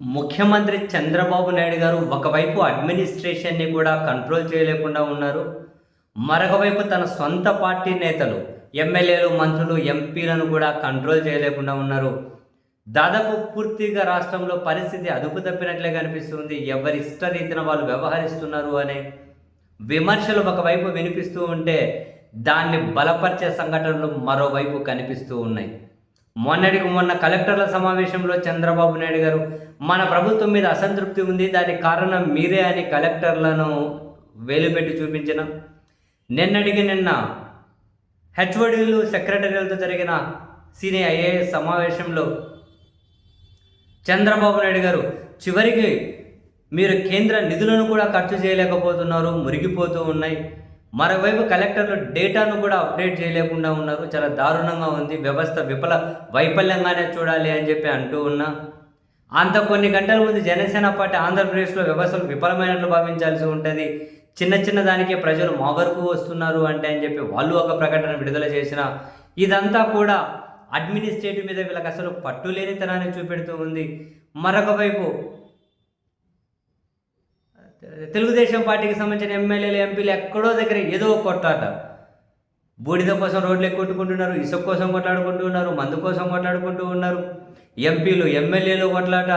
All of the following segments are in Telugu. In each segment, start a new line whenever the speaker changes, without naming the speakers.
ముఖ్యమంత్రి చంద్రబాబు నాయుడు గారు ఒకవైపు అడ్మినిస్ట్రేషన్ని కూడా కంట్రోల్ చేయలేకుండా ఉన్నారు. మరొక వైపు తన సొంత పార్టీ నేతలు ఎమ్మెల్యేలు మంత్రులు ఎంపీలను కూడా కంట్రోల్ చేయలేకుండా ఉన్నారు. దాదాపు పూర్తిగా రాష్ట్రంలో పరిస్థితి అదుపు తప్పినట్లే కనిపిస్తుంది. ఎవరి ఇష్టరీతిన వాళ్ళు వ్యవహరిస్తున్నారు అనే విమర్శలు ఒకవైపు వినిపిస్తూ ఉంటే దాన్ని బలపరిచే సంఘటనలు మరోవైపు కనిపిస్తూ ఉన్నాయి. మొన్నటికి మొన్న కలెక్టర్ల సమావేశంలో చంద్రబాబు నాయుడు గారు మన ప్రభుత్వం మీద అసంతృప్తి ఉంది దానికి కారణం మీరే అని కలెక్టర్లను వేలుపెట్టి చూపించిన. నిన్నటికి నిన్న హెచ్ఓడీలు సెక్రటరీలతో జరిగిన సీనియర్ ఐఏఎస్ సమావేశంలో చంద్రబాబు నాయుడు గారు చివరికి మీరు కేంద్ర నిధులను కూడా ఖర్చు చేయలేకపోతున్నారు మురిగిపోతూ ఉన్నాయి. మరోవైపు కలెక్టర్లు డేటాను కూడా అప్డేట్ చేయలేకుండా ఉన్నారు. చాలా దారుణంగా ఉంది. వ్యవస్థ విఫల వైఫల్యంగానే చూడాలి అని చెప్పి అంటూ ఉన్నా. అంత కొన్ని గంటల ముందు జనసేన పార్టీ ఆంధ్రప్రదేశ్లో వ్యవస్థలు విఫలమైనట్లు భావించాల్సి ఉంటుంది. చిన్న చిన్న దానికే ప్రజలు మా వరకు వస్తున్నారు అంటే అని చెప్పి వాళ్ళు ఒక ప్రకటన విడుదల చేసిన ఇదంతా కూడా అడ్మినిస్ట్రేటివ్ మీద వీళ్ళకి అసలు పట్టు లేనితనాన్ని చూపెడుతూ ఉంది. మరొక వైపు తెలుగుదేశం పార్టీకి సంబంధించిన ఎమ్మెల్యేలు ఎంపీలు ఎక్కడో దగ్గర ఏదో కొట్లాట బూడిద కోసం రోడ్లు కొట్టుకుంటున్నారు ఇసుక కోసం కొట్లాడుకుంటూ మందు కోసం కొట్లాడుకుంటూ ఉన్నారు. ఎంపీలు ఎమ్మెల్యేలు కొట్లాట.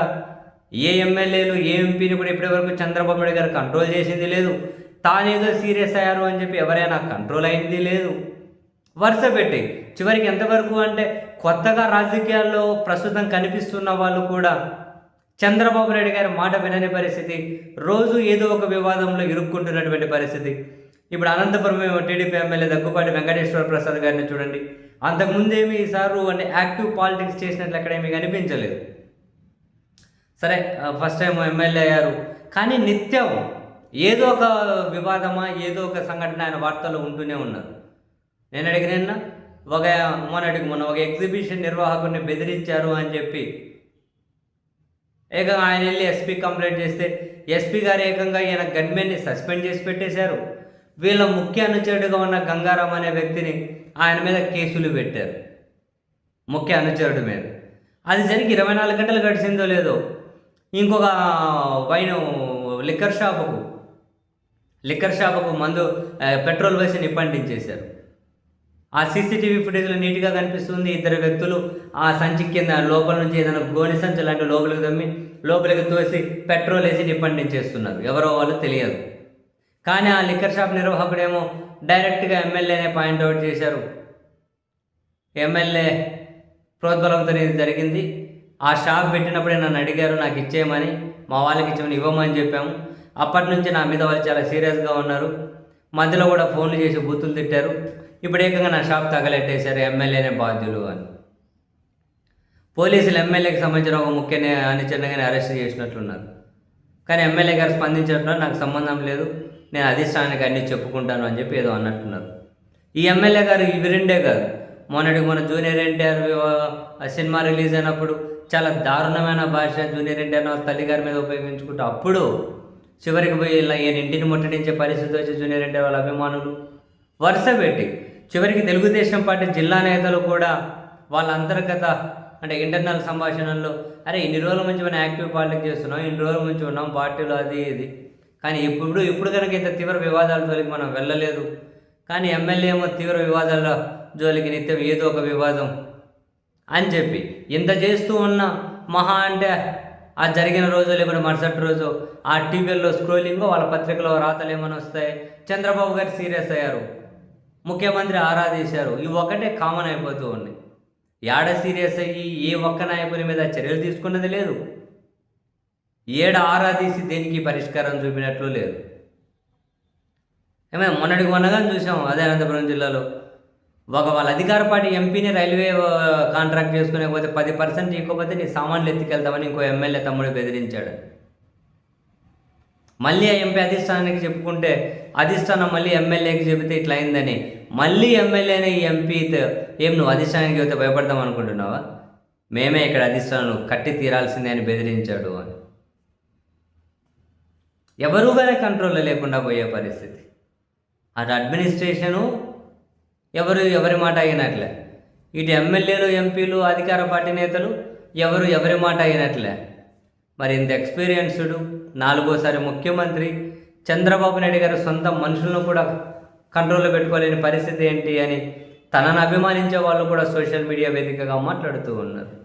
ఏ ఎమ్మెల్యేలు ఏ ఎంపీని కూడా ఇప్పటివరకు చంద్రబాబు నాయుడు గారు కంట్రోల్ చేసింది లేదు. తానేదో సీరియస్ అయ్యారు అని చెప్పి ఎవరైనా కంట్రోల్ అయింది లేదు. వరుస పెట్టి చివరికి ఎంతవరకు అంటే కొత్తగా రాజకీయాల్లో ప్రస్తుతం కనిపిస్తున్న వాళ్ళు కూడా చంద్రబాబు నాయుడు గారి మాట వినని పరిస్థితి రోజు ఏదో ఒక వివాదంలో ఇరుక్కుంటున్నటువంటి పరిస్థితి. ఇప్పుడు అనంతపురం టీడీపీ ఎమ్మెల్యే దగ్గుపాటి వెంకటేశ్వర ప్రసాద్ గారిని చూడండి. అంతకుముందేమి ఈసారు అంటే యాక్టివ్ పాలిటిక్స్ చేసినట్లు ఎక్కడేమీ కనిపించలేదు. సరే ఫస్ట్ టైం ఎమ్మెల్యే అయ్యారు. కానీ నిత్యం ఏదో ఒక వివాదమా ఏదో ఒక సంఘటన ఆయన వార్తల్లో ఉంటూనే ఉన్నారు. నేను అడిగిన ఒక మొన్నటికి మొన్న ఒక ఎగ్జిబిషన్ నిర్వాహకుడిని బెదిరించారు అని చెప్పి ఏకంగా ఆయన వెళ్ళి ఎస్పీ కంప్లైంట్ చేస్తే ఎస్పీ గారు ఏకంగా ఈయన గన్మెన్ని సస్పెండ్ చేసి పెట్టేశారు. వీళ్ళ ముఖ్య అనుచరుడుగా ఉన్న గంగారాం అనే వ్యక్తిని ఆయన మీద కేసులు పెట్టారు. ముఖ్య అనుచరుడు మీద. అది జరిగి ఇరవై నాలుగు గంటలు గడిచిందో లేదో ఇంకొక వైన్ లిక్కర్ షాపుకు లిక్కర్ షాపుకు మందు పెట్రోల్ వేసి నిప్పంటించేశారు. ఆ సీసీటీవీ ఫుటేజ్లో నీట్గా కనిపిస్తుంది. ఇద్దరు వ్యక్తులు ఆ సంచి కింద లోపల నుంచి ఏదైనా గోని సంచి లాంటి లోపలికి దమ్మి లోపలికి తోసి పెట్రోల్ వేసి నిప్పంటించేస్తున్నారు ఎవరో వాళ్ళు తెలియదు. కానీ ఆ లిక్కర్ షాప్ నిర్వాహకుడేమో డైరెక్ట్గా ఎమ్మెల్యేనే పాయింట్అవుట్ చేశారు. ఎమ్మెల్యే ప్రోద్బలంతో ఇది జరిగింది. ఆ షాప్ పెట్టినప్పుడే నన్ను అడిగారు నాకు ఇచ్చేయమని మా వాళ్ళకి ఇచ్చేమని ఇవ్వమని చెప్పాము. అప్పటి నుంచి నా మీద వాళ్ళు చాలా సీరియస్గా ఉన్నారు. మధ్యలో కూడా ఫోన్లు చేసి బూతులు తిట్టారు. ఇప్పుడు ఏకంగా నా షాప్ తగలెట్టేశారు ఎమ్మెల్యేనే బాధ్యులు అని. పోలీసులు ఎమ్మెల్యేకి సంబంధించిన ఒక ముఖ్య అనుచరణగానే అరెస్ట్ చేసినట్లున్నారు. కానీ ఎమ్మెల్యే గారు స్పందించడం నాకు సంబంధం లేదు నేను అధిష్టానానికి అన్నీ చెప్పుకుంటాను అని చెప్పి ఏదో అన్నట్టున్నారు. ఈ ఎమ్మెల్యే గారు ఇవి రెండే కాదు. మొన్నటి మన జూనియర్ ఎన్టీఆర్ సినిమా రిలీజ్ అయినప్పుడు చాలా దారుణమైన భాష జూనియర్ ఎన్టీఆర్ వాళ్ళ తల్లి గారి మీద ఉపయోగించుకుంటూ అప్పుడు చివరికి పోయి ఇలా ఈయన ఇంటిని ముట్టడించే పరిస్థితి వచ్చి జూనియర్ ఎన్టీఆర్ వాళ్ళ అభిమానులు వరుస పెట్టి చివరికి తెలుగుదేశం పార్టీ జిల్లా నేతలు కూడా వాళ్ళ అంతర్గత అంటే ఇంటర్నల్ సంభాషణల్లో అరే ఇన్ని రోజుల నుంచి మనం యాక్టివ్ పాలిటిక్స్ చేస్తున్నాం ఇన్ని రోజుల నుంచి ఉన్నాం పార్టీలో అది ఇది. కానీ ఇప్పుడు ఇప్పుడు కనుక ఇంత తీవ్ర వివాదాల జోలికి మనం వెళ్ళలేదు. కానీ ఎమ్మెల్యే ఏమో తీవ్ర వివాదాల జోలికి నిత్యం ఏదో ఒక వివాదం అని చెప్పి ఇంత చేస్తూ ఉన్న మహా అంటే ఆ జరిగిన రోజు లేకుండా మరుసటి రోజు ఆ టీవీల్లో స్క్రోలింగ్ వాళ్ళ పత్రికలో రాతలు ఏమైనా వస్తాయి? చంద్రబాబు గారు సీరియస్ అయ్యారు. ముఖ్యమంత్రి ఆరాధించారు. ఇవి ఒకటే కామన్ అయిపోతూ ఉన్నాయి. ఏడ సీరియస్ అయ్యి ఏ ఒక్క నాయకుని మీద చర్యలు తీసుకున్నది లేదు. ఏడ ఆరాధీసి దేనికి పరిష్కారం చూపినట్లు లేదు. ఏమైనా మొన్నటికి మొన్నగా చూసాం అదే అనంతపురం జిల్లాలో. ఒక వాళ్ళ అధికార పార్టీ ఎంపీని రైల్వే కాంట్రాక్ట్ కాంట్రాక్ట్ చేసుకునేకపోతే పది పర్సెంట్ ఇవ్వకపోతే నీ సామాన్లు ఎత్తుకెళ్తామని ఇంకో ఎమ్మెల్యే తమ్ముడు బెదిరించాడు. మళ్ళీ ఆ ఎంపీ అధిష్టానానికి చెప్పుకుంటే అధిష్టానం మళ్ళీ ఎమ్మెల్యేకి చెబితే ఇట్లా అయిందని మళ్ళీ ఎమ్మెల్యేనే ఈ ఎంపీ ఏం నువ్వు అధిష్టానానికి చెబితే భయపడదాం అనుకుంటున్నావా? మేమే ఇక్కడ అధిష్టానం కట్టి తీరాల్సిందే అని బెదిరించాడు అని. ఎవరుగానే కంట్రోల్లో లేకుండా పోయే పరిస్థితి. అటు అడ్మినిస్ట్రేషను ఎవరు ఎవరి మాట అయినట్లే. ఇటు ఎమ్మెల్యేలు ఎంపీలు అధికార పార్టీ నేతలు ఎవరు ఎవరి మాట అయినట్లే. మరి ఇంత ఎక్స్పీరియన్స్డు నాలుగోసారి ముఖ్యమంత్రి చంద్రబాబు నాయుడు గారి సొంత మనుషులను కూడా కంట్రోల్లో పెట్టుకోలేని పరిస్థితి ఏంటి అని తనను అభిమానించే వాళ్ళు కూడా సోషల్ మీడియా వేదికగా మాట్లాడుతూ ఉన్నారు.